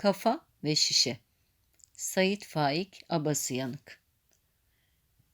Kafa ve Şişe Sayit Faik Abası Yanık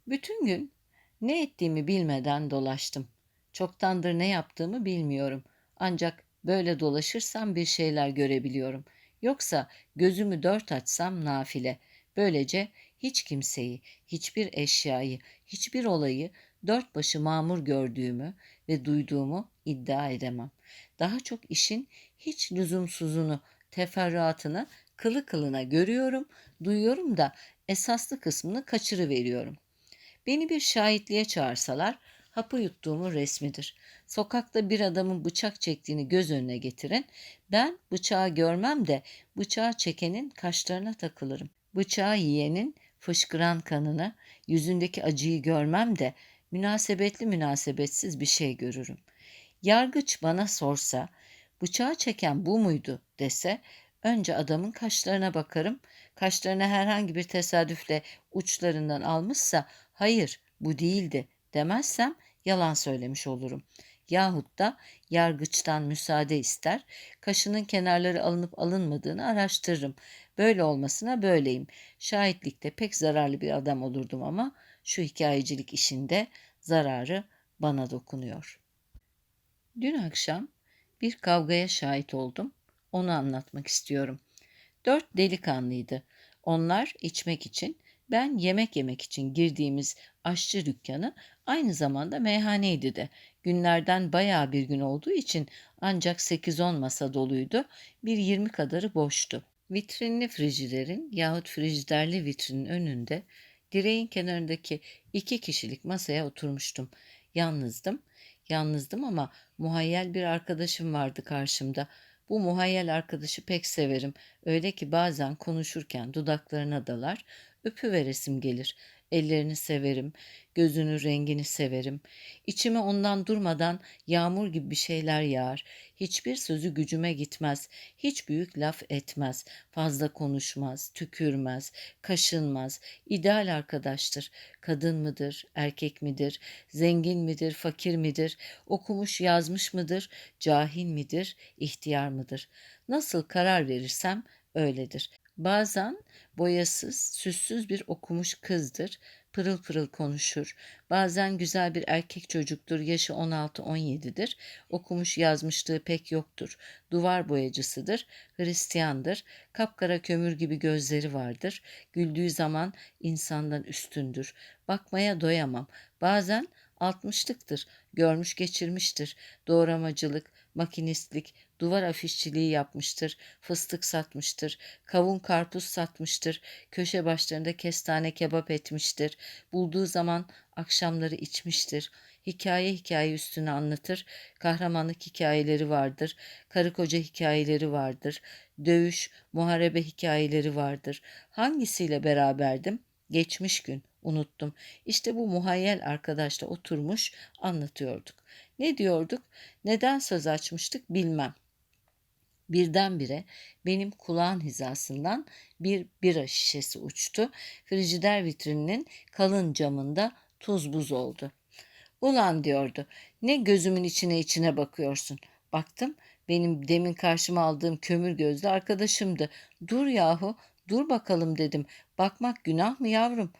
Bütün gün ne ettiğimi bilmeden dolaştım. Çoktandır ne yaptığımı bilmiyorum. Ancak böyle dolaşırsam bir şeyler görebiliyorum. Yoksa gözümü dört açsam nafile. Böylece hiç kimseyi, hiçbir eşyayı, hiçbir olayı dört başı mamur gördüğümü ve duyduğumu iddia edemem. Daha çok işin hiç lüzumsuzunu, teferruatını kılı kılına görüyorum, duyuyorum da esaslı kısmını kaçırıveriyorum. Beni bir şahitliğe çağırsalar hapı yuttuğumun resmidir. Sokakta bir adamın bıçak çektiğini göz önüne getirin. Ben bıçağı görmem de bıçağı çekenin kaşlarına takılırım. Bıçağı yiyenin fışkıran kanını, yüzündeki acıyı görmem de münasebetli münasebetsiz bir şey görürüm. Yargıç bana sorsa, bıçağı çeken bu muydu dese, önce adamın kaşlarına bakarım. Kaşlarına herhangi bir tesadüfle uçlarından almışsa, hayır bu değildi demezsem yalan söylemiş olurum. Yahut da yargıçtan müsaade ister, kaşının kenarları alınıp alınmadığını araştırırım. Böyle olmasına böyleyim. Şahitlikte pek zararlı bir adam olurdum ama şu hikayecilik işinde zararı bana dokunuyor. Dün akşam bir kavgaya şahit oldum. Onu anlatmak istiyorum. Dört delikanlıydı. Onlar içmek için, ben yemek yemek için girdiğimiz aşçı dükkanı aynı zamanda meyhaneydi de. Günlerden bayağı bir gün olduğu için ancak 8-10 masa doluydu. Bir 20 kadarı boştu. Vitrinli frijiderin yahut frijiderli vitrinin önünde direğin kenarındaki iki kişilik masaya oturmuştum. Yalnızdım. Yalnızdım ama muhayyel bir arkadaşım vardı karşımda. Bu muhayyel arkadaşı pek severim. Öyle ki bazen konuşurken dudaklarına dalar, öpüveresim gelir. Ellerini severim, gözünü rengini severim. İçime ondan durmadan yağmur gibi bir şeyler yağar. Hiçbir sözü gücüme gitmez. Hiç büyük laf etmez. Fazla konuşmaz, tükürmez, kaşınmaz. İdeal arkadaştır. Kadın mıdır, erkek midir, zengin midir, fakir midir, okumuş yazmış mıdır, cahil midir, ihtiyar mıdır? Nasıl karar verirsem öyledir. Bazen boyasız, süssüz bir okumuş kızdır. Pırıl pırıl konuşur. Bazen güzel bir erkek çocuktur. Yaşı 16-17'dir. Okumuş yazmışlığı pek yoktur. Duvar boyacısıdır. Hristiyandır. Kapkara kömür gibi gözleri vardır. Güldüğü zaman insandan üstündür. Bakmaya doyamam. Bazen altmışlıktır. Görmüş geçirmiştir. Doğramacılık, makinistlik, duvar afişçiliği yapmıştır, fıstık satmıştır, kavun karpuz satmıştır, köşe başlarında kestane kebap etmiştir, bulduğu zaman akşamları içmiştir, hikaye hikaye üstüne anlatır, kahramanlık hikayeleri vardır, karı koca hikayeleri vardır, dövüş, muharebe hikayeleri vardır. Hangisiyle beraberdim? Geçmiş gün, unuttum. İşte bu muhayyel arkadaşla oturmuş anlatıyorduk. Ne diyorduk? Neden söz açmıştık bilmem. Birdenbire benim kulağın hizasından bir bira şişesi uçtu. Frijider vitrininin kalın camında tuz buz oldu. Ulan diyordu. Ne gözümün içine içine bakıyorsun. Baktım benim demin karşıma aldığım kömür gözlü arkadaşımdı. Dur yahu dur bakalım dedim. Bakmak günah mı yavrum?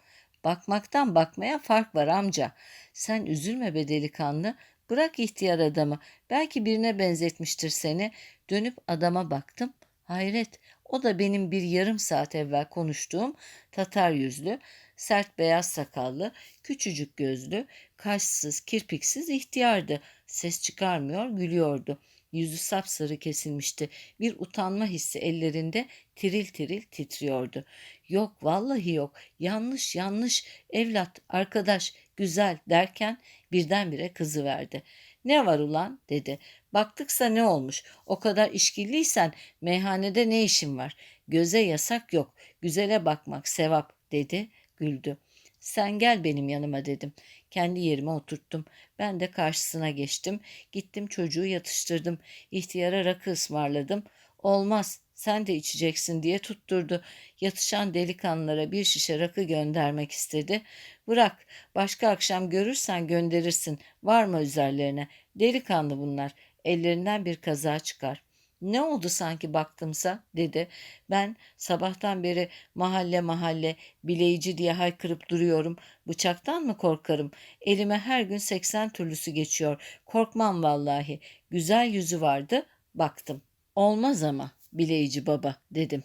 Bakmaktan bakmaya fark var amca. Sen üzülme be delikanlı. Bırak ihtiyar adamı. Belki birine benzetmiştir seni. Dönüp adama baktım. Hayret. O da benim bir yarım saat evvel konuştuğum Tatar yüzlü, sert beyaz sakallı, küçücük gözlü, kaşsız, kirpiksiz ihtiyardı. Ses çıkarmıyor, gülüyordu. Yüzü sapsarı kesilmişti. Bir utanma hissi ellerinde tiril tiril titriyordu. Yok vallahi yok. Yanlış yanlış. Evlat, arkadaş, güzel derken birdenbire kızı verdi. Ne var ulan dedi. Baktıksa ne olmuş? O kadar işkilliysen meyhanede ne işin var? Göze yasak yok. Güzele bakmak sevap dedi, güldü. Sen gel benim yanıma dedim. Kendi yerime oturttum. Ben de karşısına geçtim. Gittim çocuğu yatıştırdım. İhtiyara rakı ısmarladım. Olmaz sen de içeceksin diye tutturdu. Yatışan delikanlılara bir şişe rakı göndermek istedi. Bırak başka akşam görürsen gönderirsin. Var mı üzerlerine? Delikanlı bunlar. Ellerinden bir kaza çıkar. Ne oldu sanki baktımsa dedi. Ben sabahtan beri mahalle mahalle bileyici diye haykırıp duruyorum. Bıçaktan mı korkarım? Elime her gün 80 türlüsü geçiyor. Korkmam vallahi. Güzel yüzü vardı. Baktım. Olmaz ama bileyici baba dedim.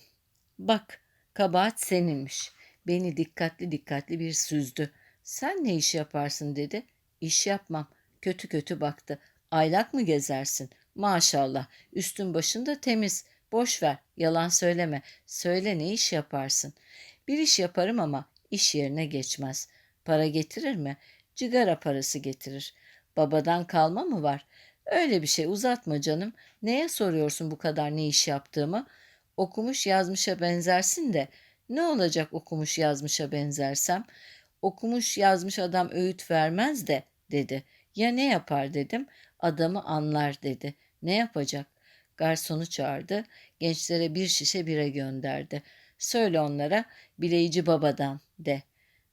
Bak kabahat seninmiş. Beni dikkatli dikkatli bir süzdü. Sen ne iş yaparsın dedi. İş yapmam. Kötü kötü baktı. Aylak mı gezersin? Maşallah. Üstün başın da temiz. Boş ver. Yalan söyleme. Söyle ne iş yaparsın? Bir iş yaparım ama iş yerine geçmez. Para getirir mi? Cigara parası getirir. Babadan kalma mı var? Öyle bir şey uzatma canım. Neye soruyorsun bu kadar ne iş yaptığımı? Okumuş yazmışa benzersin de ne olacak okumuş yazmışa benzersem? Okumuş yazmış adam öğüt vermez de dedi. Ya ne yapar dedim. Adamı anlar dedi. Ne yapacak? Garsonu çağırdı. Gençlere bir şişe bira gönderdi. Söyle onlara bileyici babadan de.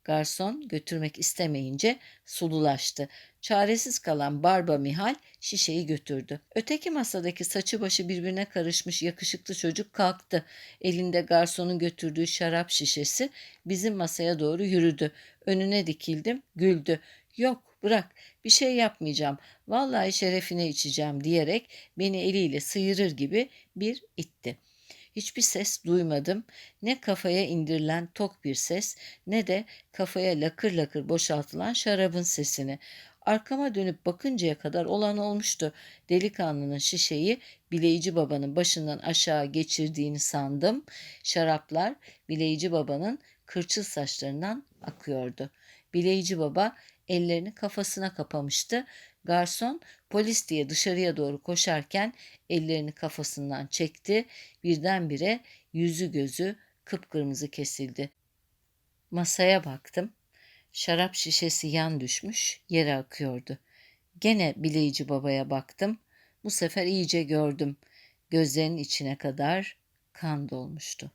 Garson götürmek istemeyince sululaştı. Çaresiz kalan Barba Mihal şişeyi götürdü. Öteki masadaki saçı başı birbirine karışmış yakışıklı çocuk kalktı. Elinde garsonun götürdüğü şarap şişesi bizim masaya doğru yürüdü. Önüne dikildim, güldü. Yok bırak bir şey yapmayacağım. Vallahi şerefine içeceğim diyerek beni eliyle sıyırır gibi bir itti. Hiçbir ses duymadım. Ne kafaya indirilen tok bir ses ne de kafaya lakır lakır boşaltılan şarabın sesini. Arkama dönüp bakıncaya kadar olan olmuştu. Delikanlının şişeyi bileyici babanın başından aşağı geçirdiğini sandım. Şaraplar bileyici babanın kırçıl saçlarından akıyordu. Bileyici baba ellerini kafasına kapamıştı. Garson polis diye dışarıya doğru koşarken ellerini kafasından çekti. Birdenbire yüzü gözü kıpkırmızı kesildi. Masaya baktım. Şarap şişesi yan düşmüş, yere akıyordu. Gene bileyici babaya baktım. Bu sefer iyice gördüm. Gözlerinin içine kadar kan dolmuştu.